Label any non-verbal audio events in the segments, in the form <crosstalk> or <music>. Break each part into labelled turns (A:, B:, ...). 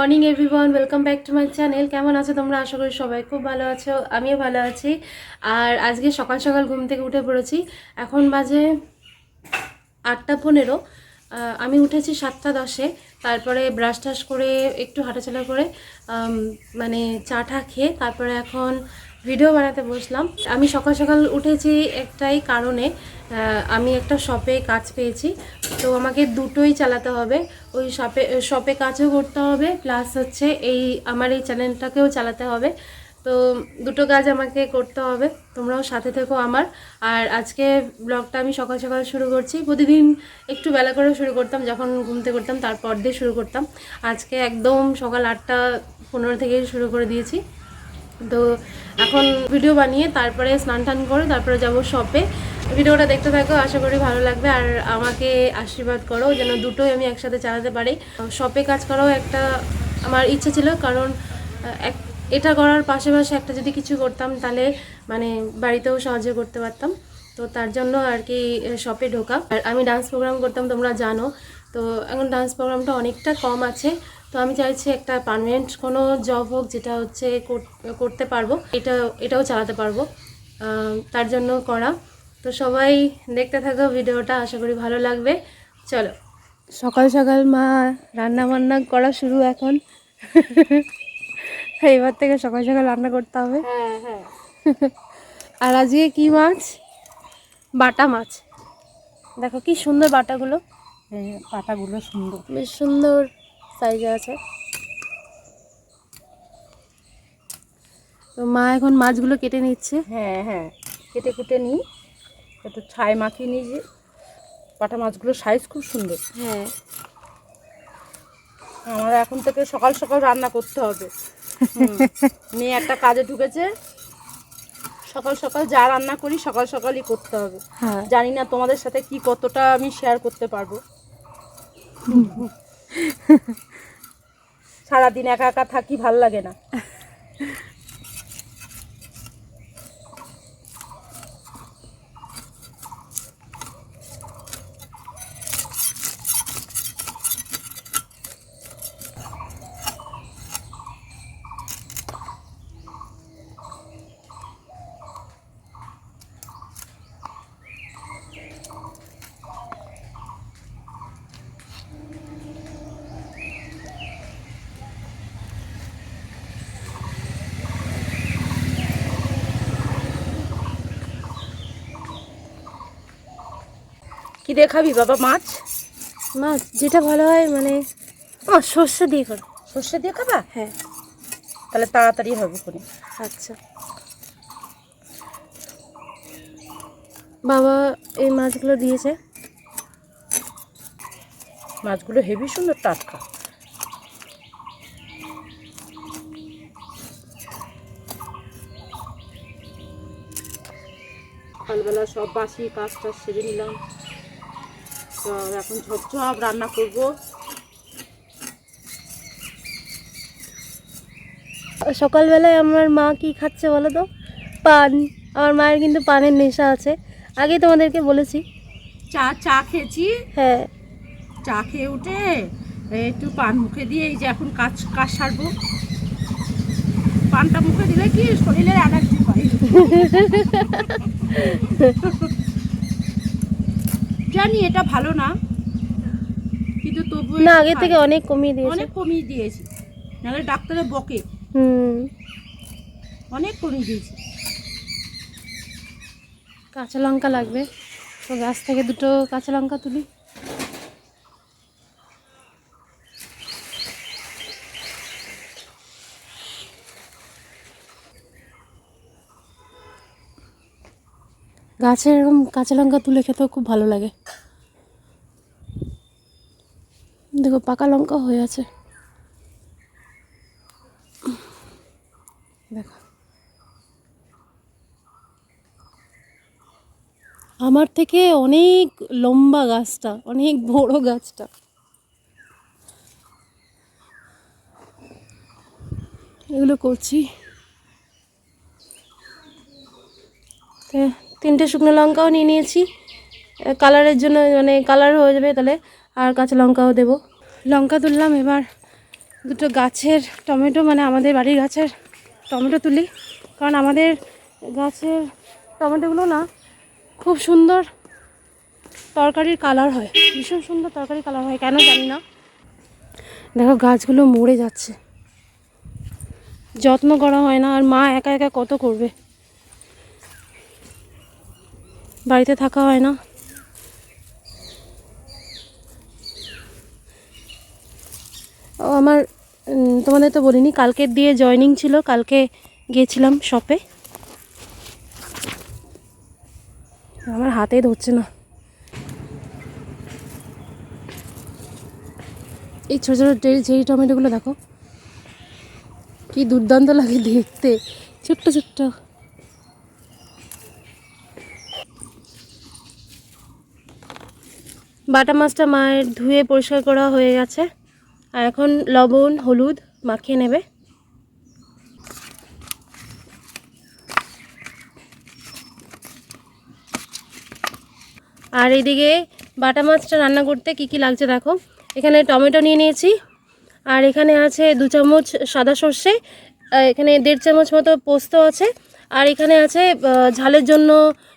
A: Morning everyone welcome back to my channel কেমন আছো তোমরা? আশা করি সবাই খুব ভালো আছো। আমিও ভালো আছি। আর আজকে সকাল সকাল ঘুম থেকে উঠে পড়েছি। এখন বাজে আটটা পনেরো। আমি উঠেছি সাতটা দশে। তারপরে ব্রাশ টাশ করে একটু হাঁটাচলা করে মানে চা টা খেয়ে তারপরে এখন ভিডিও বানাতে বসলাম। আমি সকাল সকাল উঠেছি একটাই কারণে আমি একটা শপে কাজ পেয়েছি। তো আমাকে দুটোই চালাতে হবে। ওই শপে শপে কাজও করতে হবে প্লাস হচ্ছে এই, আমার এই চ্যানেলটাকেও চালাতে হবে। তো দুটো কাজ আমাকে করতে হবে। তোমরাও সাথে থেকো আমার। আর আজকে ব্লগটা আমি সকাল সকাল শুরু করছি। প্রতিদিন একটু বেলা করে শুরু করতাম, যখন ঘুমতে করতাম তারপর দিয়ে শুরু করতাম। আজকে একদম সকাল আটটা পনেরো থেকে শুরু করে দিয়েছি। তো এখন ভিডিও বানিয়ে তারপরে স্নান টান করে তারপরে যাব শপে ভিডিওটা দেখতে থাকো, আশা করি ভালো লাগবে। আর আমাকে আশীর্বাদ করো যেন দুটোই আমি একসাথে চালাতে পারি। শপে কাজ করাও একটা আমার ইচ্ছে ছিল, কারণ এক, এটা করার পাশাপাশি একটা যদি কিছু করতাম তাহলে মানে বাড়িতেও সাহায্য করতে পারতাম। তো তার জন্য আর কি শপে ঢোকা। আর আমি ডান্স প্রোগ্রাম করতাম, তোমরা জানো। তো এখন ডান্স প্রোগ্রামটা অনেকটা কম আছে। তো আমি চাইছি একটা পারমানেন্ট কোনো জব হোক যেটা হচ্ছে কর- করতে পারব। এটা এটাও চালাতে পারব তার জন্য করা। তো সবাই দেখতে থাকো ভিডিওটা আশা করি ভালো লাগবে। চলো। সকাল সকাল মা রান্না বান্না করা শুরু এখন। <laughs> এবার থেকে সকাল সকাল রান্না করতে হবে।
B: হ্যাঁ হ্যাঁ। <laughs>
A: আর আজকে কি মাছ? বাটা মাছ। দেখো কি সুন্দর বাটাগুলো।
B: বাটাগুলো সুন্দর।
A: বেশ সুন্দর। সাইজে আছে। তো মা এখন মাছগুলো কেটে নিচ্ছে।
B: হ্যাঁ হ্যাঁ কেটে কুটে নিই। একটু ছাই মাখিয়ে নিই যে পাটা মাছগুলোর সাইজ খুব সুন্দর।
A: হ্যাঁ।
B: আমার এখন থেকে সকাল সকাল রান্না করতে হবে। মেয়ে একটা কাজে ঢুকেছে। সকাল সকাল যা রান্না করি সকাল সকালই করতে হবে।
A: হ্যাঁ।
B: জানি না তোমাদের সাথে কি কতটা আমি শেয়ার করতে পারব। <laughs> সারাদিন একা একা থাকি ভালো লাগে না। <laughs> কি দিয়ে খাবি বাবা মাছ?
A: মাছ যেটা ভালো হয় মানে ও সর্ষে দিয়ে করো।
B: সর্ষে দিয়ে খাবা?
A: হ্যাঁ।
B: তাহলে তাড়াতাড়ি হবে কোনে
A: আচ্ছা। বাবা এই মাছগুলো দিয়েছে।
B: মাছগুলো হেভি সুন্দর টাটকা। সকালবেলা সব বাসি কাজ টাজ সেরে নিলাম। তো এখন ঝপঝপ রান্না করব।
A: সকালবেলায় আমার মা কি খাচ্ছে বলো তো? পান। আমার মায়ের কিন্তু পানের নেশা আছে। আগে তোমাদেরকে বলেছি।
B: চা চা খেয়েছি।
A: হ্যাঁ।
B: চা খেয়ে উঠে একটু পান মুখে দিয়ে এই যে এখন কাজ কাজ সারবো। পানটা মুখে দিলে কি শরীরের এনার্জি পাই <laughs> জানি এটা ভালো না কিন্তু তবু
A: না আগে থেকে অনেক কমিয়ে দিয়েছে।
B: অনেক কমিয়ে দিয়েছি নাহলে ডাক্তারে বকে।
A: হুম।
B: অনেক কমিয়ে দিয়েছি।
A: কাঁচা লঙ্কা লাগবে। তো গাছ থেকে দুটো কাঁচা লঙ্কা তুলি। গাছের এরকম কাঁচা লঙ্কা তুলে খেতেও খুব ভালো লাগে। দেখো, পাকা লঙ্কা হয়ে আছে। দেখো। আমার থেকে অনেক লম্বা গাছটা, অনেক বড় গাছটা। এগুলো করছি। তিনটে শুকনো লঙ্কাও নিয়ে নিয়েছি। কালারের জন্য মানে কালার হয়ে যাবে তাহলে, আর কাঁচা লঙ্কাও দেবো। লঙ্কা তুললাম এবার দুটো গাছের টমেটো মানে আমাদের বাড়ির গাছের টমেটো তুলি। কারণ আমাদের গাছের টমেটোগুলো না খুব সুন্দর তরকারির কালার হয়। ভীষণ সুন্দর তরকারি কালার হয়, কেন জানি না। দেখো, গাছগুলো মরে যাচ্ছে। যত্ন করা হয় না, আর মা একা একা কত করবে? বাড়িতে থাকা হয় না। আমার তোমাদের তো বলিনি কালকের দিয়ে জয়নিং ছিল, কালকে গিয়েছিলাম শপে আমার হাতে ধরছে না। এই ছোটো ছোটো চেরি টমেটোগুলো দেখো। কি দুর্দান্ত লাগে দেখতে, ছোট্ট ছোট্ট। বাটা মাছটা মায়ের ধুয়ে পরিষ্কার করা হয়ে গেছে। আর এখন লবণ, হলুদ মাখিয়ে নেবে। আর এইদিকে বাটা মাছটা রান্না করতে কি কি লাগছে দেখো। এখানে টমেটো নিয়ে নিয়েছি। আর এখানে আছে দু চামচ সাদা সর্ষে এখানে দেড় চামচ মতো পোস্ত আছে। আর এখানে আছে ঝালের জন্য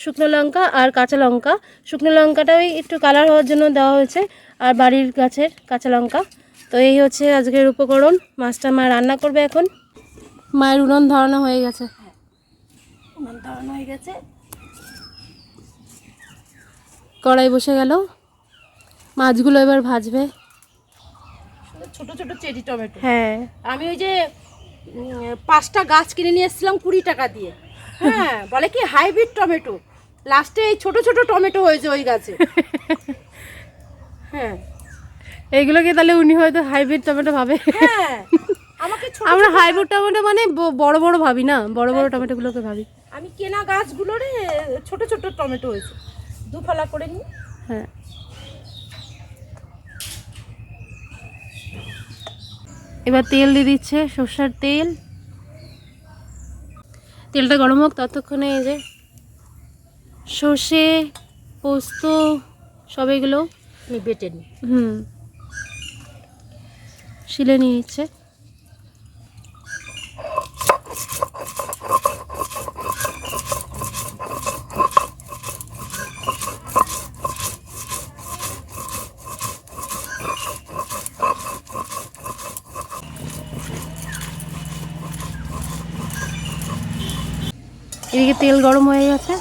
A: শুকনো লঙ্কা আর কাঁচা লঙ্কা। শুকনো লঙ্কাটাই একটু কালার হওয়ার জন্য দেওয়া হয়েছে। আর বাড়ির গাছের কাঁচা লঙ্কা। তো এই হচ্ছে আজকের উপকরণ। মাছটা মা রান্না করবে এখন। মায়ের উনুন ধরানো হয়ে গেছে। উনুন ধরানো হয়ে গেছে। কড়াই বসে গেল। মাছগুলো এবার ভাজবে।
B: ছোট ছোট চেরি টমেটো।
A: হ্যাঁ।
B: আমি ওই যে পাঁচটা গাছ কিনে নিয়ে এসেছিলাম কুড়ি টাকা দিয়ে। হ্যাঁ বলে কি হাইব্রিড টমেটো। লাস্টে এই ছোট ছোট টমেটো হয়েছে ওই গাছে। <laughs> হ্যাঁ।
A: এইগুলোকে তাহলে উনি হয়তো হাইব্রিড টমেটো ভাবে।
B: হ্যাঁ
A: আমরা হাইব্রিড টমেটো মানে বড় বড় ভাবি না বড় বড় টমেটোগুলোকে ভাবি।
B: আমি কেনা গাছগুলোরে ছোট ছোট টমেটো হয়েছে। দু ফালা করে নিই।
A: হ্যাঁ। এবার তেল দিয়ে দিচ্ছে সর্ষার তেল। তেলটা গরম হোক ততক্ষণে এই যে সর্ষে পোস্ত সব এগুলো
B: বেটে নিই।
A: হুম। শিলে নিয়ে নিচ্ছে। এদিকে তেল গরম হয়ে গেছে।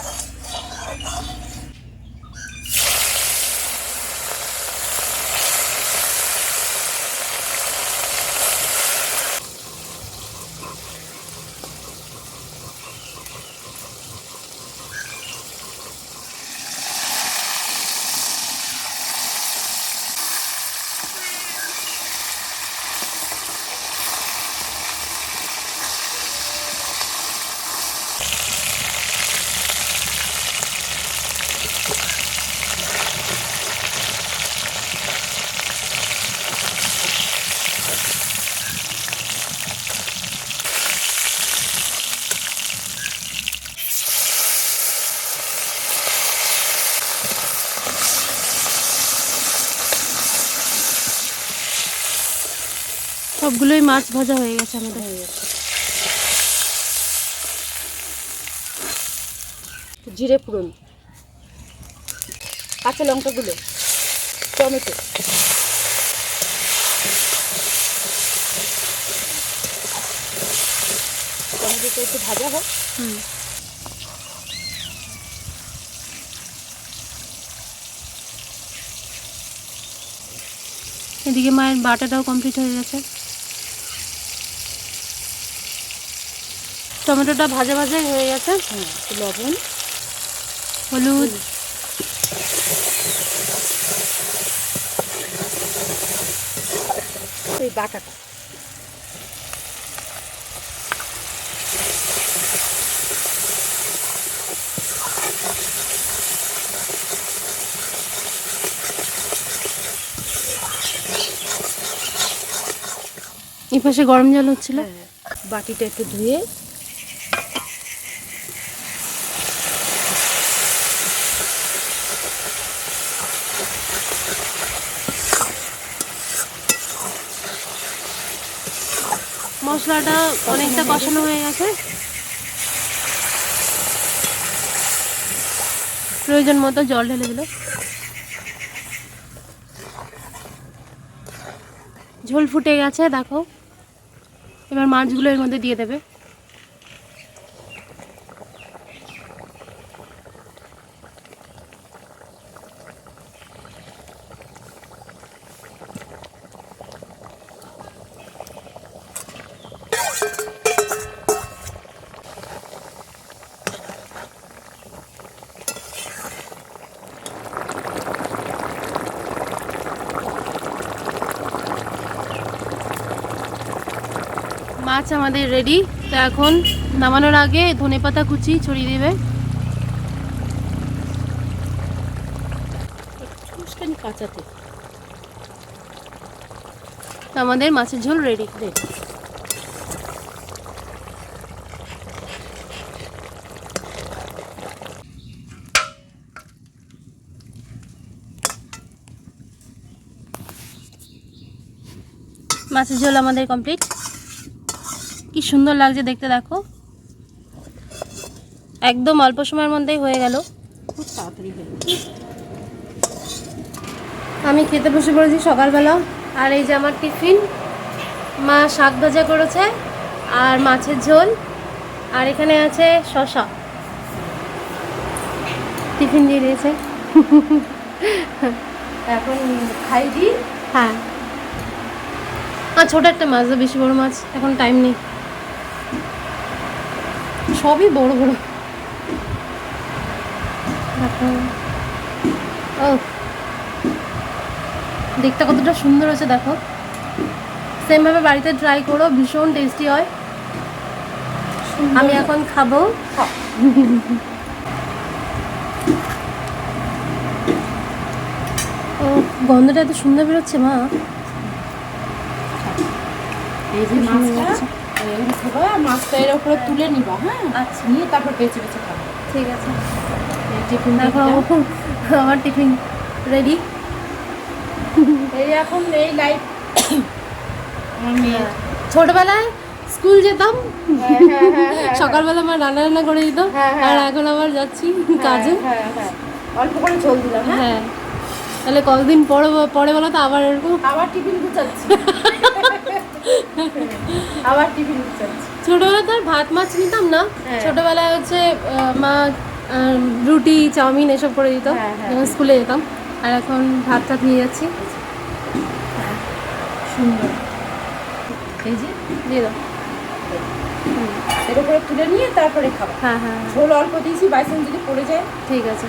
A: সবগুলোই মাছ ভাজা হয়ে গেছে আমাদের।
B: জিরে পুরন কাঁচা লঙ্কাগুলো টমেটো। টমেটোটা একটু ভাজা হোক।
A: হুম। এদিকে মায়ের বাটাটাও কমপ্লিট হয়ে গেছে। টমেটোটা ভাজা ভাজাই হয়ে গেছে।
B: হ্যাঁ একটু লবণ।
A: হলুদ।
B: এই বাটাটা।
A: এই পাশে গরম জল হচ্ছিল।
B: হ্যাঁ বাটিটা একটু ধুয়ে
A: মশলাটা অনেকটা কষানো হয়ে গেছে। প্রয়োজন মতো জল ঢেলে দিল। ঝোল ফুটে গেছে, দেখো। এবার মাছগুলো এর মধ্যে দিয়ে দেবে। মাছ আমাদের রেডি তো এখন নামানোর আগে ধনেপাতা কুচি ছড়িয়ে দেবে। আমাদের মাছের ঝোল রেডি মাছের ঝোল আমাদের কমপ্লিট কি সুন্দর লাগছে দেখতে দেখো। একদম অল্প সময়ের মধ্যেই হয়ে গেল।
B: খুব তাড়াতাড়ি হয়ে
A: আমি খেতে বসে পড়েছি সকালবেলা আর এই যে আমার টিফিন মা শাক ভাজা করেছে আর মাছের ঝোল আর এখানে আছে শশা টিফিন দিয়ে দিয়েছে।
B: এখন খাই দিই
A: হ্যাঁ। আর ছোট একটা মাছ বেশি বড় মাছ এখন টাইম নেই। সবই বড় বড়। দেখো। ও। দেখতে কতটা সুন্দর হয়েছে দেখো। সেমভাবে বাড়িতে ট্রাই করো ভীষণ টেস্টি হয়। আমি এখন খাব। ও গন্ধটা এত সুন্দর বেরোচ্ছে মা।
B: এই যে মাছটা। মাছটা এর উপরে তুলে নিবা হ্যাঁ?
A: আচ্ছা।
B: নিয়ে তারপর বেছে বেছে খাবা।
A: ঠিক আছে।
B: টিফিন
A: আমার টিফিন রেডি
B: এই এখন এই লাইট
A: ছোটবেলায় স্কুল যেতাম।
B: হ্যাঁ, হ্যাঁ, হ্যাঁ, হ্যাঁ,
A: সকালবেলা আমার রান্না রান্না করে দিত।
B: হ্যাঁ, হ্যাঁ।
A: আর এখন আবার যাচ্ছি কাজে।
B: হ্যাঁ হ্যাঁ। অল্প করে ঝোল দিলাম হ্যাঁ?
A: হ্যাঁ। তাহলে কতদিন পরে পরে বলো তো আবার এরকম।
B: আবার টিফিন গুছাচ্ছি। <laughs> আবার টিফিন
A: ছোটবেলায় তো আর ভাত মাছ নিতাম না।
B: হ্যাঁ।
A: ছোটবেলায় হচ্ছে মা রুটি চাউমিন এসব করে দিত।
B: হ্যাঁ, হ্যাঁ।
A: যখন স্কুলে যেতাম। আর এখন ভাত টাত নিয়ে যাচ্ছি।
B: সুন্দর। এই যে
A: দিয়ে দাও।
B: এর উপরে তুলে নিয়ে তারপরে খাবা
A: হ্যাঁ হ্যাঁ হ্যাঁ।
B: ঝোল অল্প দিয়েছি বাইসন যদি পড়ে যায়।
A: ঠিক আছে।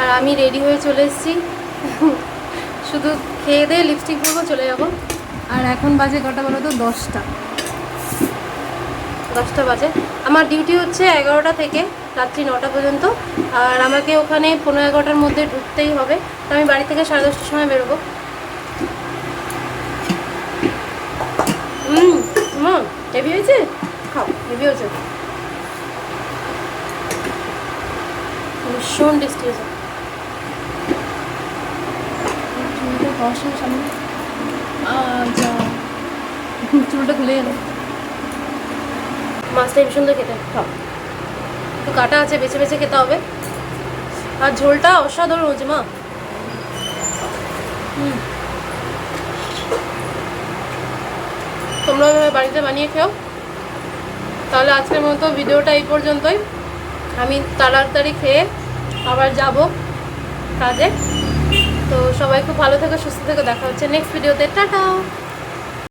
A: আর আমি রেডি হয়ে চলে এসেছি। শুধু খেয়ে দিয়ে লিপস্টিক পরবো চলে যাব। আর এখন বাজে কটা বলো তো? দশটা। দশটা বাজে। আমার ডিউটি হচ্ছে এগারোটা থেকে রাত্রি নটা পর্যন্ত। আর আমাকে ওখানে পনেরো এগারোটার মধ্যে ঢুকতেই হবে। তো আমি বাড়ি থেকে সাড়ে দশটার সময় বেরোবো। হেভি হয়েছে?
B: খাও,
A: হেভি হয়েছে। ভীষণ টেস্টি হয়েছে। সামনে। চুলটা খুলে গেল মাছটা ভীষণ সুন্দর খেতে
B: খাও
A: একটু কাটা আছে বেছে বেছে খেতে হবে। আর ঝোলটা অসাধারণ, হয়েছে মা হুম তোমরা বাড়িতে বানিয়ে খেও তাহলে আজকের মতো ভিডিওটা এই পর্যন্তই। আমি তাড়াতাড়ি খেয়ে আবার যাব কাজে। তো সবাই খুব ভালো থেকো সুস্থ থেকো দেখা হচ্ছে নেক্সট ভিডিওতে টাটা!